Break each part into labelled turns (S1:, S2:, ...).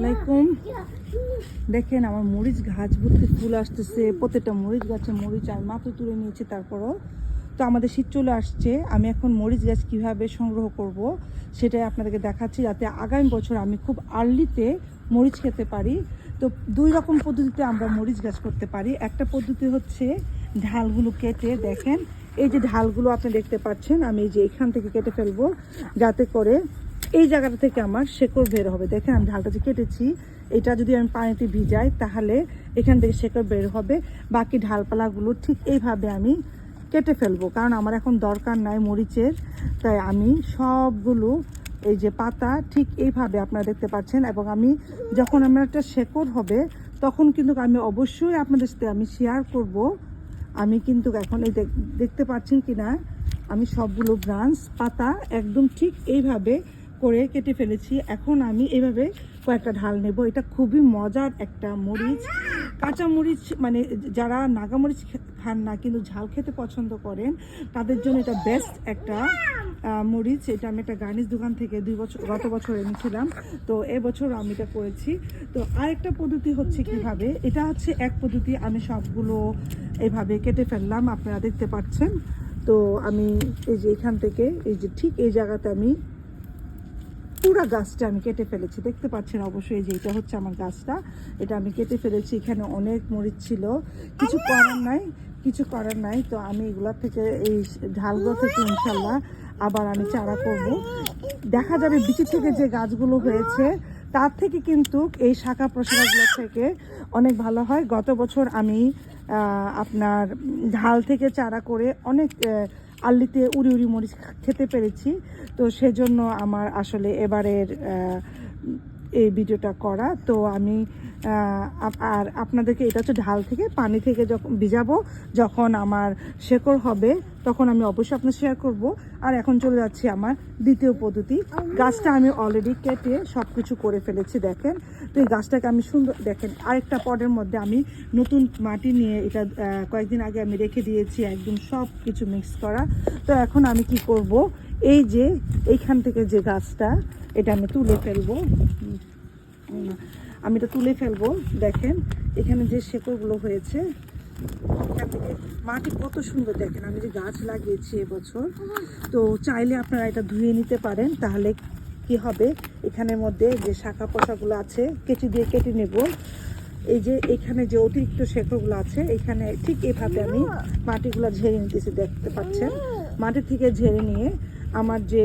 S1: আলাইকুম। দেখেন আমার মরিচ গাছ, ভর্তি ফুল আসতেছে, প্রত্যেকটা মরিচ গাছে মরিচ আমি মাত্র তুলে নিয়েছি তারপরও। তো আমাদের শীত চলে আসছে, আমি এখন মরিচ গাছ কীভাবে সংগ্রহ করব সেটাই আপনাদেরকে দেখাচ্ছি, যাতে আগামী বছর আমি খুব আর্লিতে মরিচ খেতে পারি। তো দুই রকম পদ্ধতিতে আমরা মরিচ গাছ করতে পারি। একটা পদ্ধতি হচ্ছে ঢালগুলো কেটে দেখেন, এই যে ঢালগুলো আপনি দেখতে পাচ্ছেন, আমি এই যে এখান থেকে কেটে ফেলব, যাতে করে এই জায়গাটা থেকে আমার শেকড় বের হবে। দেখেন আমি ঢালটা যে কেটেছি, এটা যদি আমি পানিতে ভিজাই, তাহলে এখান থেকে শেকড় বের হবে। বাকি ঢালপালাগুলো ঠিক এইভাবে আমি কেটে ফেলব, কারণ আমার এখন দরকার নাই মরিচের। তাই আমি সবগুলো, এই যে পাতা, ঠিক এইভাবে আপনারা দেখতে পাচ্ছেন। এবং আমি যখন আমার একটা শেকড় হবে, তখন কিন্তু আমি অবশ্যই আপনাদের সাথে আমি শেয়ার করব। আমি কিন্তু এখন এই দেখ- দেখতে পাচ্ছেন কি না আমি সবগুলো ব্রাঞ্চ পাতা একদম ঠিক এইভাবে করে কেটে ফেলেছি। এখন আমি এভাবে কয়েকটা ঢাল নেব। এটা খুবই মজার একটা মরিচ। কাঁচা মরিচ মানে যারা নাগা মরিচ খে- খান না, কিন্তু ঝাল খেতে পছন্দ করেন, তাদের জন্য এটা বেস্ট একটা মরিচ। এটা আমি একটা গার্নিশ দোকান থেকে দুই বছর, গত বছর এনেছিলাম। তো এবছর আমি এটা করেছি। তো আরেকটা পদ্ধতি হচ্ছে কীভাবে? এটা হচ্ছে এক পদ্ধতি। আমি সবগুলো এভাবে কেটে ফেললাম। আপনারা দেখতে পাচ্ছেন। তো আমি এই যে এখান থেকে, এই যে ঠিক এই জায়গাতে আমি পুরো গাছটা আমি কেটে ফেলেছি। দেখতে পাচ্ছেন অবশ্যই যে এটা হচ্ছে আমার গাছটা। এটা আমি কেটে ফেলেছি এখানে অনেক মরিচ ছিল। কিছু করার নাই কিছু করার নাই। তো আমি এগুলা থেকে এই ঢালগুলো থেকে ইনশাল্লাহ আবার আমি চারা করব। দেখা যাবে বিচি থেকে যে গাছগুলো হয়েছে তার থেকে কিন্তু এই শাখা প্রশাখাগুলো থেকে অনেক ভালো হয়। গত বছর আমি আপনার ঢাল থেকে চারা করে অনেক আল্লিতে উড়ি উড়ি মরিচ খেতে পেরেছি। তো সেজন্য আমার আসলে এবারের এই ভিডিওটা করা। তো আমি আর আপনাদেরকে এটা হচ্ছে ঢাল থেকে পানি থেকে যখন ভিজাবো। যখন আমার শেকড় হবে, তখন আমি অবশ্যই আপনার শেয়ার করব। আর এখন চলে যাচ্ছি আমার দ্বিতীয় পদ্ধতি। গাছটা আমি অলরেডি কেটে সব কিছু করে ফেলেছি, দেখেন। তো এই গাছটাকে আমি সুন্দর, দেখেন, আরেকটা পটের মধ্যে আমি নতুন মাটি নিয়ে এটা কয়েকদিন আগে আমি রেখে দিয়েছি, একদম সব কিছু মিক্স করা। তো এখন আমি কি করব এই যে এইখান থেকে যে গাছটা, এটা আমি তুলে ফেলব। আমি এটা তুলে ফেলব, দেখেন, এখানে যে শেকড়গুলো হয়েছে থেকে মাটি কত সুন্দর, দেখেন, আমি যে গাছ লাগিয়েছি এবছর, তো চাইলে আপনারা এটা ধুয়ে নিতে পারেন, তাহলে কি হবে, এখানের মধ্যে যে শাখা পোশাকগুলো আছে, কেটে দিয়ে কেটে নেব। এই যে এখানে যে অতিরিক্ত শেকড়গুলো আছে, এখানে ঠিক এভাবে আমি মাটিগুলো ঝেড়ে নিতেছি, দেখতে পাচ্ছেন? মাটি থেকে ঝেড়ে নিয়ে আমার যে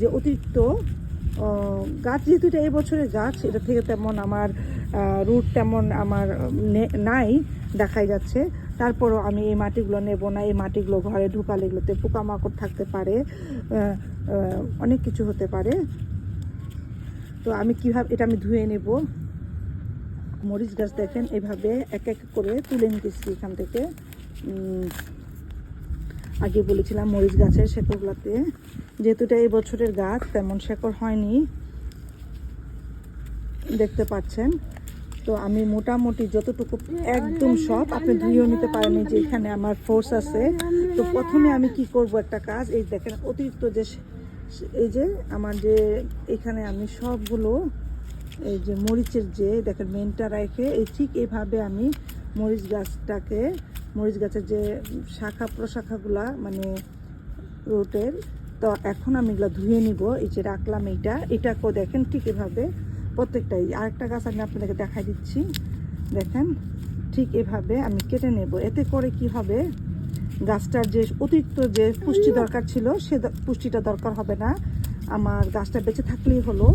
S1: যে অতিরিক্ত গাছ যেহেতু এটা এই বছরের গাছ, এটা থেকে তেমন আমার রুট তেমন আমার নাই দেখাই যাচ্ছে। তারপরও আমি এই মাটিগুলো নেব না, এই মাটিগুলো ঘরে ঢুকালে এগুলোতে পোকামাকড় থাকতে পারে অনেক কিছু হতে পারে। তো আমি কীভাবে, এটা আমি ধুয়ে নেব। মরিচ গাছ দেখেন, এভাবে এক এক করে তুলে নিতেছি এখান থেকে। আগে বলেছিলাম মরিচ গাছের শেকড়গুলোতে। যেহেতু এটা এই বছরের গাছ, তেমন শেকড় হয়নি। দেখতে পাচ্ছেন? তো আমি মোটামুটি যতটুকু একদম সব আপনি ধুয়েও নিতে পারেন যে এখানে আমার ফোর্স আছে। তো প্রথমে আমি কি করব একটা কাজ, এই দেখেন অতিরিক্ত যে এই যে আমার যে এখানে আমি সবগুলো, এই যে মরিচের যে, দেখেন মেনটা রেখে এই ঠিক এইভাবে আমি মরিচ গাছটাকে মরিচ গাছের যে শাখা প্রশাখাগুলা মানে রুটের, তো এখন আমি এগুলো ধুয়ে নিব। এই যে রাখলাম এইটা, এটাকেও দেখেন ঠিক এভাবে প্রত্যেকটাই। আরেকটা গাছ আমি আপনাদেরকে দেখাই দিচ্ছি। দেখেন, ঠিক এভাবে আমি কেটে নেব। এতে করে কি হবে, গাছটার যে অতিরিক্ত যে পুষ্টি দরকার ছিল, সে পুষ্টিটা দরকার হবে না। আমার গাছটা বেঁচে থাকলেই হলো।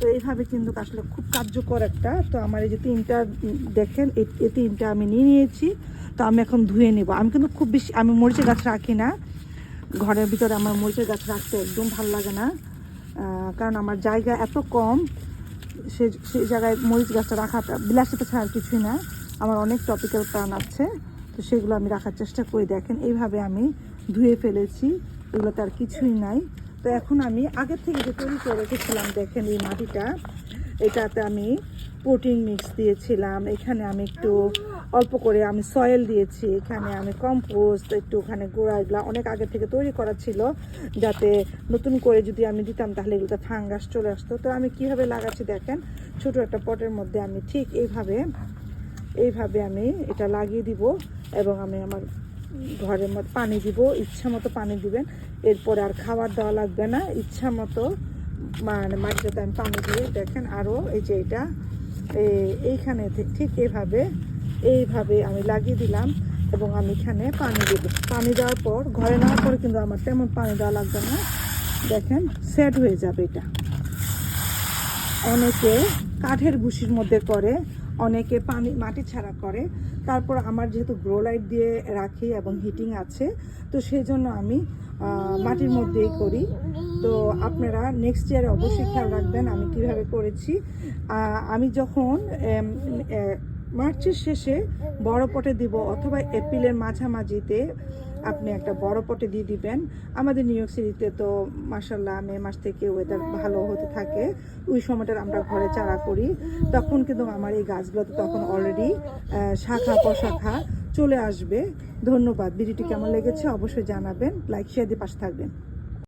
S1: তো এইভাবে কিন্তু আসলে খুব কার্যকর একটা। তো আমার এই যে তিনটা দেখেন, এই তিনটা আমি নিয়ে নিয়েছি। তো আমি এখন ধুয়ে নেব। আমি কিন্তু খুব বেশি, আমি মরিচের গাছ রাখি না। ঘরের ভিতরে আমার মরিচের গাছ রাখতে একদম ভালো লাগে না। কারণ আমার জায়গা এত কম, সে সেই জায়গায় মরিচ গাছটা রাখাটা বিলাসিতা ছাড়া কিছুই না। আমার অনেক টপিক্যাল প্রাণ আছে। তো সেগুলো আমি রাখার চেষ্টা করি। দেখেন, এইভাবে আমি ধুয়ে ফেলেছি। এগুলোতে আর কিছুই নাই। তো এখন আমি আগের থেকে যে তৈরি করে রেখেছিলাম, দেখেন এই মাটিটা, এটাতে আমি প্রোটিন মিক্স দিয়েছিলাম, এখানে আমি একটু অল্প করে আমি সয়েল দিয়েছি, এখানে আমি কম্পোস্ট, একটু ওখানে গোড়া, এগুলো অনেক আগে থেকে তৈরি করা ছিল, যাতে নতুন করে যদি আমি দিতাম তাহলে এগুলোতে ফাঙ্গাস চলে আসতো। তো আমি কীভাবে লাগাচ্ছি দেখেন, ছোট একটা পটের মধ্যে আমি ঠিক এইভাবে এইভাবে আমি এটা লাগিয়ে দিব এবং আমি আমার ঘরের মধ্যে পানি দিব, ইচ্ছা মতো পানি দিবেন। এরপরে আর খাবার দেওয়া লাগবে না। ইচ্ছা মতো মানে মাটিটাতে আমি পানি দিয়ে দেখেন আরও এই যে এটা এই- এইখানে ঠিক এভাবে, এইভাবে আমি লাগিয়ে দিলাম এবং আমি এখানে পানি দেবো। পানি দেওয়ার পর, ঘরে নেওয়ার পর কিন্তু আমার তেমন পানি দেওয়া লাগবে না। দেখেন সেট হয়ে যাবে এটা। অনেকে কাঠের ভুসির মধ্যে করে, অনেকে পানি, মাটি ছাড়া করে। তারপর আমার যেহেতু গ্রো লাইট দিয়ে রাখি এবং হিটিং আছে, তো সেই জন্য আমি মাটির মধ্যেই করি। তো আপনারা নেক্সট ইয়ারে অবশ্যই খেয়াল রাখবেন আমি কীভাবে করেছি। আমি যখন মার্চের শেষে বড় পটে দিব অথবা এপ্রিলের মাঝামাঝিতে আপনি একটা বড় পটে দিয়ে দিবেন। আমাদের নিউ ইয়র্ক সিটিতে তো মাসাল্লাহ মে মাস থেকে ওয়েদার ভালো হতে থাকে। ওই সময়টার আমরা ঘরে চারা করি। তখন কিন্তু আমার এই গাছগুলোতে তখন অলরেডি শাখা প্রশাখা চলে আসবে। ধন্যবাদ। ভিডিওটি কেমন লেগেছে অবশ্যই জানাবেন। লাইক শেয়ার দিয়ে পাশে থাকবেন।